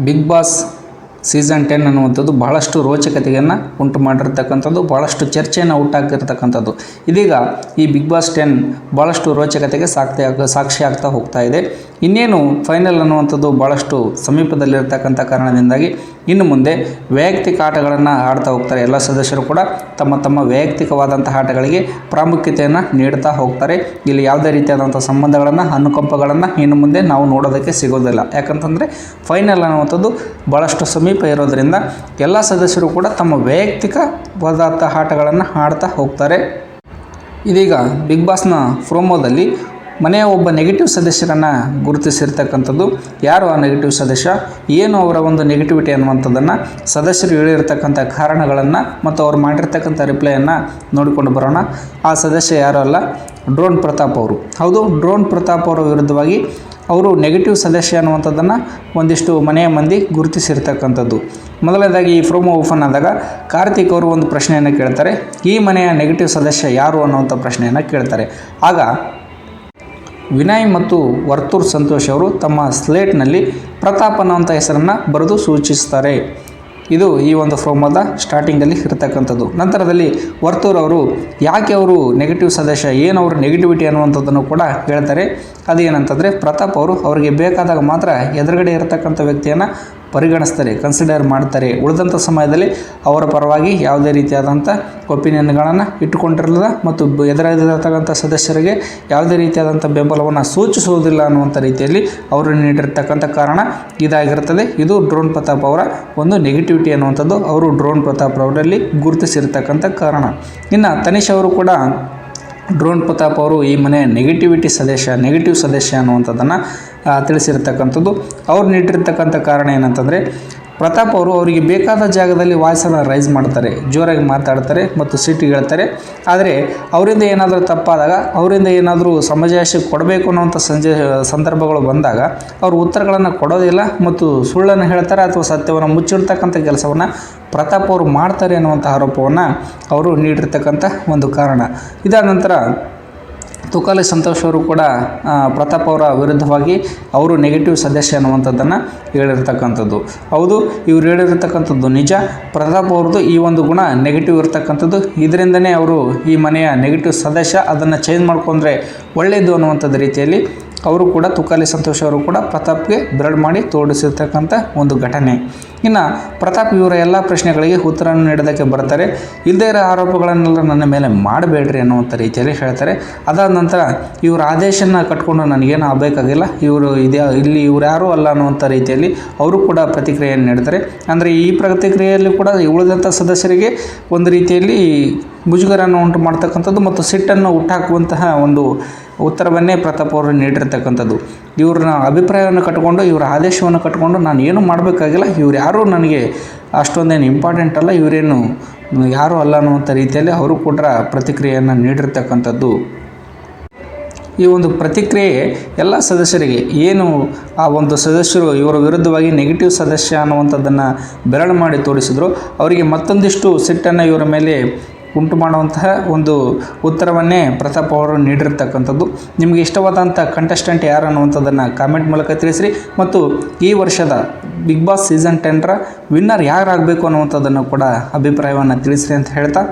Big boss season ten ಅನ್ನುವಂಥದ್ದು ಭಾಳಷ್ಟು ರೋಚಕತೆಯನ್ನು ಉಂಟು ಮಾಡಿರ್ತಕ್ಕಂಥದ್ದು ಭಾಳಷ್ಟು ಚರ್ಚೆಯನ್ನು ಉಂಟಾಗಿರ್ತಕ್ಕಂಥದ್ದು ಇದೀಗ ಈ ಬಿಗ್ ಬಾಸ್ ಟೆನ್ ಭಾಳಷ್ಟು ರೋಚಕತೆಗೆ ಸಾಕ್ತ, ಸಾಕ್ಷಿ ಆಗ್ತಾ ಹೋಗ್ತಾ ಇದೆ. ಇನ್ನೇನು ಫೈನಲ್ ಅನ್ನುವಂಥದ್ದು ಭಾಳಷ್ಟು ಸಮೀಪದಲ್ಲಿರ್ತಕ್ಕಂಥ ಕಾರಣದಿಂದಾಗಿ ಇನ್ನು ಮುಂದೆ ವೈಯಕ್ತಿಕ ಆಟಗಳನ್ನು ಆಡ್ತಾ ಹೋಗ್ತಾರೆ. ಎಲ್ಲ ಸದಸ್ಯರು ಕೂಡ ತಮ್ಮ ತಮ್ಮ ವೈಯಕ್ತಿಕವಾದಂಥ ಆಟಗಳಿಗೆ ಪ್ರಾಮುಖ್ಯತೆಯನ್ನು ನೀಡ್ತಾ ಹೋಗ್ತಾರೆ. ಇಲ್ಲಿ ಯಾವುದೇ ರೀತಿಯಾದಂಥ ಸಂಬಂಧಗಳನ್ನು, ಅನುಕಂಪಗಳನ್ನು ಇನ್ನು ಮುಂದೆ ನಾವು ನೋಡೋದಕ್ಕೆ ಸಿಗೋದಿಲ್ಲ. ಯಾಕಂತಂದರೆ ಫೈನಲ್ ಅನ್ನುವಂಥದ್ದು ಭಾಳಷ್ಟು ಸಮೀಪ ಇರೋದರಿಂದ ಎಲ್ಲ ಸದಸ್ಯರು ಕೂಡ ತಮ್ಮ ವೈಯಕ್ತಿಕ ಪದಾರ್ಥ ಆಟಗಳನ್ನು ಆಡ್ತಾ ಹೋಗ್ತಾರೆ. ಇದೀಗ ಬಿಗ್ ಬಾಸ್ನ ಪ್ರೋಮೋದಲ್ಲಿ ಮನೆಯ ಒಬ್ಬ ನೆಗೆಟಿವ್ ಸದಸ್ಯರನ್ನು ಗುರುತಿಸಿರ್ತಕ್ಕಂಥದ್ದು. ಯಾರು ಆ ನೆಗೆಟಿವ್ ಸದಸ್ಯ? ಏನು ಅವರ ಒಂದು ನೆಗೆಟಿವಿಟಿ ಅನ್ನುವಂಥದ್ದನ್ನು ಸದಸ್ಯರು ಹೇಳಿರ್ತಕ್ಕಂಥ ಕಾರಣಗಳನ್ನು ಮತ್ತು ಅವ್ರು ಮಾಡಿರ್ತಕ್ಕಂಥ ರಿಪ್ಲೈಯನ್ನು ನೋಡಿಕೊಂಡು ಬರೋಣ. ಆ ಸದಸ್ಯ ಯಾರು ಅಲ್ಲ? ಡ್ರೋನ್ ಪ್ರತಾಪ್ ಅವರು. ಹೌದು ಡ್ರೋನ್ ಪ್ರತಾಪ್ ಅವರ ವಿರುದ್ಧವಾಗಿ ಅವರು ನೆಗೆಟಿವ್ ಸಂದೇಶ ಅನ್ನುವಂಥದ್ದನ್ನು ಒಂದಿಷ್ಟು ಮನೆಯ ಮಂದಿ ಗುರುತಿಸಿರ್ತಕ್ಕಂಥದ್ದು. ಮೊದಲನೇದಾಗಿ ಈ ಪ್ರೋಮೋ ಓಪನ್ ಆದಾಗ ಕಾರ್ತಿಕ್ ಅವರು ಒಂದು ಪ್ರಶ್ನೆಯನ್ನು ಕೇಳ್ತಾರೆ. ಈ ಮನೆಯ ನೆಗೆಟಿವ್ ಸದಸ್ಯ ಯಾರು ಅನ್ನುವಂಥ ಪ್ರಶ್ನೆಯನ್ನು ಕೇಳ್ತಾರೆ. ಆಗ ವಿನಯ್ ಮತ್ತು ವರ್ತೂರ್ ಸಂತೋಷ್ ಅವರು ತಮ್ಮ ಸ್ಲೇಟ್ನಲ್ಲಿ ಪ್ರತಾಪ್ ಅನ್ನುವಂಥ ಹೆಸರನ್ನು ಬರೆದು ಸೂಚಿಸ್ತಾರೆ. ಇದು ಈ ಒಂದು ಫೋಮದ ಸ್ಟಾರ್ಟಿಂಗಲ್ಲಿ ಇರತಕ್ಕಂಥದ್ದು. ನಂತರದಲ್ಲಿ ವರ್ತೂರ್ ಅವರು ಯಾಕೆ ಅವರು ನೆಗೆಟಿವ್ ಸದಸ್ಯ ಏನು ಅವರು ನೆಗೆಟಿವಿಟಿ ಅನ್ನುವಂಥದ್ದನ್ನು ಕೂಡ ಹೇಳ್ತಾರೆ. ಅದೇನಂತಂದರೆ ಪ್ರತಾಪ್ ಅವರು ಅವರಿಗೆ ಬೇಕಾದಾಗ ಮಾತ್ರ ಎದುರುಗಡೆ ಇರತಕ್ಕಂಥ ವ್ಯಕ್ತಿಯನ್ನು ಪರಿಗಣಿಸ್ತಾರೆ ಕನ್ಸಿಡರ್ ಮಾಡ್ತಾರೆ. ಉಳಿದಂಥ ಸಮಯದಲ್ಲಿ ಅವರ ಪರವಾಗಿ ಯಾವುದೇ ರೀತಿಯಾದಂಥ ಒಪಿನಿಯನ್ಗಳನ್ನು ಇಟ್ಟುಕೊಂಡಿರಲಿಲ್ಲ ಮತ್ತು ಎದುರಾಗಿರತಕ್ಕಂಥ ಸದಸ್ಯರಿಗೆ ಯಾವುದೇ ರೀತಿಯಾದಂಥ ಬೆಂಬಲವನ್ನು ಸೂಚಿಸುವುದಿಲ್ಲ ಅನ್ನುವಂಥ ರೀತಿಯಲ್ಲಿ ಅವರು ನೀಡಿರ್ತಕ್ಕಂಥ ಕಾರಣ ಇದಾಗಿರುತ್ತದೆ. ಇದು ಡ್ರೋನ್ ಪ್ರತಾಪ್ ಅವರ ಒಂದು ನೆಗೆಟಿವಿಟಿ ಅನ್ನುವಂಥದ್ದು. ಅವರು ಡ್ರೋನ್ ಪ್ರತಾಪ್ ಅವರಲ್ಲಿ ಗುರುತಿಸಿರ್ತಕ್ಕಂಥ ಕಾರಣ. ಇನ್ನು ತನಿಷ್ ಅವರು ಕೂಡ ಡ್ರೋನ್ ಪ್ರತಾಪ್ ಅವರು ಈ ಮನೆ ನೆಗೆಟಿವಿಟಿ ಸದಸ್ಯ ನೆಗೆಟಿವ್ ಸದಸ್ಯ ಅನ್ನುವಂಥದ್ದನ್ನು ತಿಳಿಸಿರ್ತಕ್ಕಂಥದ್ದು. ಅವ್ರು ನೀಡಿರ್ತಕ್ಕಂಥ ಕಾರಣ ಏನಂತಂದರೆ ಪ್ರತಾಪ್ ಅವರು ಅವರಿಗೆ ಬೇಕಾದ ಜಾಗದಲ್ಲಿ ವಾಯ್ಸನ್ನು ರೈಸ್ ಮಾಡ್ತಾರೆ, ಜೋರಾಗಿ ಮಾತಾಡ್ತಾರೆ ಮತ್ತು ಸಿಟ್ಟಿಗೆ ಹೇಳ್ತಾರೆ. ಆದರೆ ಅವರಿಂದ ಏನಾದರೂ ತಪ್ಪಾದಾಗ, ಅವರಿಂದ ಏನಾದರೂ ಸಮಜಾಯಿಷಿ ಕೊಡಬೇಕು ಅನ್ನುವಂಥ ಸಂಜೆ, ಸಂದರ್ಭಗಳು ಬಂದಾಗ ಅವರು ಉತ್ತರಗಳನ್ನು ಕೊಡೋದಿಲ್ಲ ಮತ್ತು ಸುಳ್ಳನ್ನು ಹೇಳ್ತಾರೆ ಅಥವಾ ಸತ್ಯವನ್ನು ಮುಚ್ಚಿಡ್ತಕ್ಕಂಥ ಕೆಲಸವನ್ನು ಪ್ರತಾಪ್ ಅವರು ಮಾಡ್ತಾರೆ ಅನ್ನುವಂಥ ಆರೋಪವನ್ನು ಅವರು ನೀಡಿರ್ತಕ್ಕಂಥ ಒಂದು ಕಾರಣ. ಇದಾದ ನಂತರ ತುಕಾಲಿ ಸಂತೋಷ್ ಅವರು ಕೂಡ ಪ್ರತಾಪ್ ಅವರ ವಿರುದ್ಧವಾಗಿ ಅವರು ನೆಗೆಟಿವ್ ಸದಸ್ಯ ಅನ್ನುವಂಥದ್ದನ್ನು ಹೇಳಿರ್ತಕ್ಕಂಥದ್ದು. ಹೌದು, ಇವ್ರು ಹೇಳಿರ್ತಕ್ಕಂಥದ್ದು ನಿಜ. ಪ್ರತಾಪ್ ಅವ್ರದ್ದು ಈ ಒಂದು ಗುಣ ನೆಗೆಟಿವ್ ಇರ್ತಕ್ಕಂಥದ್ದು. ಇದರಿಂದನೇ ಅವರು ಈ ಮನೆಯ ನೆಗೆಟಿವ್ ಸದಸ್ಯ ಅದನ್ನು ಚೇಂಜ್ ಮಾಡ್ಕೊಂಡ್ರೆ ಒಳ್ಳೆಯದು ಅನ್ನುವಂಥದ್ದು ರೀತಿಯಲ್ಲಿ ಅವರು ಕೂಡ ತುಕಾಲಿ ಸಂತೋಷ್ ಅವರು ಕೂಡ ಪ್ರತಾಪ್ಗೆ ಬೆರಳು ಮಾಡಿ ತೋರಿಸಿರ್ತಕ್ಕಂಥ ಒಂದು ಘಟನೆ. ಇನ್ನು ಪ್ರತಾಪ್ ಇವರ ಎಲ್ಲ ಪ್ರಶ್ನೆಗಳಿಗೆ ಉತ್ತರವನ್ನು ನೀಡೋದಕ್ಕೆ ಬರ್ತಾರೆ. ಇಲ್ಲದೇ ಇರೋ ಆರೋಪಗಳನ್ನೆಲ್ಲ ನನ್ನ ಮೇಲೆ ಮಾಡಬೇಡ್ರಿ ಅನ್ನುವಂಥ ರೀತಿಯಲ್ಲಿ ಹೇಳ್ತಾರೆ. ಅದಾದ ನಂತರ ಇವರ ಆದೇಶನ ಕಟ್ಕೊಂಡು ನನಗೇನು ಆಗಬೇಕಾಗಿಲ್ಲ, ಇವರು ಇದ್ಯಾ, ಇಲ್ಲಿ ಇವ್ರು ಯಾರೂ ಅಲ್ಲ ಅನ್ನುವಂಥ ರೀತಿಯಲ್ಲಿ ಅವರು ಕೂಡ ಪ್ರತಿಕ್ರಿಯೆಯನ್ನು ನೀಡ್ತಾರೆ. ಅಂದರೆ ಈ ಪ್ರತಿಕ್ರಿಯೆಯಲ್ಲಿ ಕೂಡ ಉಳಿದಂಥ ಸದಸ್ಯರಿಗೆ ಒಂದು ರೀತಿಯಲ್ಲಿ ಮುಜುಗರನ್ನು ಉಂಟು ಮಾಡ್ತಕ್ಕಂಥದ್ದು ಮತ್ತು ಸಿಟ್ಟನ್ನು ಹುಟ್ಟಾಕುವಂತಹ ಒಂದು ಉತ್ತರವನ್ನೇ ಪ್ರತಾಪ್ ಅವರು ನೀಡಿರ್ತಕ್ಕಂಥದ್ದು. ಇವ್ರನ್ನ ಅಭಿಪ್ರಾಯವನ್ನು ಕಟ್ಕೊಂಡು, ಇವರ ಆದೇಶವನ್ನು ಕಟ್ಕೊಂಡು ನಾನು ಏನು ಮಾಡಬೇಕಾಗಿಲ್ಲ, ಇವ್ರು ಯಾರೂ ನನಗೆ ಅಷ್ಟೊಂದೇನು ಇಂಪಾರ್ಟೆಂಟ್ ಅಲ್ಲ. ಇವರೇನು ಯಾರೂ ಅಲ್ಲ ಅನ್ನುವಂಥ ರೀತಿಯಲ್ಲಿ ಅವರು ಕೂಡ ಪ್ರತಿಕ್ರಿಯೆಯನ್ನು ನೀಡಿರ್ತಕ್ಕಂಥದ್ದು. ಈ ಒಂದು ಪ್ರತಿಕ್ರಿಯೆ ಎಲ್ಲ ಸದಸ್ಯರಿಗೆ, ಏನು ಆ ಒಂದು ಸದಸ್ಯರು ಇವರ ವಿರುದ್ಧವಾಗಿ ನೆಗೆಟಿವ್ ಸದಸ್ಯ ಅನ್ನುವಂಥದ್ದನ್ನು ಬೆರಳು ಮಾಡಿ ತೋರಿಸಿದ್ರು, ಅವರಿಗೆ ಮತ್ತೊಂದಿಷ್ಟು ಸಿಟ್ಟನ್ನು ಇವರ ಮೇಲೆ ಉಂಟು ಮಾಡುವಂತಹ ಒಂದು ಉತ್ತರವನ್ನೇ ಪ್ರತಾಪ್ ಅವರು ನೀಡಿರ್ತಕ್ಕಂಥದ್ದು. ನಿಮಗೆ ಇಷ್ಟವಾದಂಥ ಕಂಟೆಸ್ಟೆಂಟ್ ಯಾರು ಅನ್ನುವಂಥದ್ದನ್ನು ಕಾಮೆಂಟ್ ಮೂಲಕ ತಿಳಿಸ್ರಿ. ಮತ್ತು ಈ ವರ್ಷದ ಬಿಗ್ ಬಾಸ್ ಸೀಸನ್ ಟೆನ್ರ ವಿನ್ನರ್ ಯಾರಾಗಬೇಕು ಅನ್ನುವಂಥದ್ದನ್ನು ಕೂಡ ಅಭಿಪ್ರಾಯವನ್ನು ತಿಳಿಸ್ರಿ ಅಂತ ಹೇಳ್ತಾ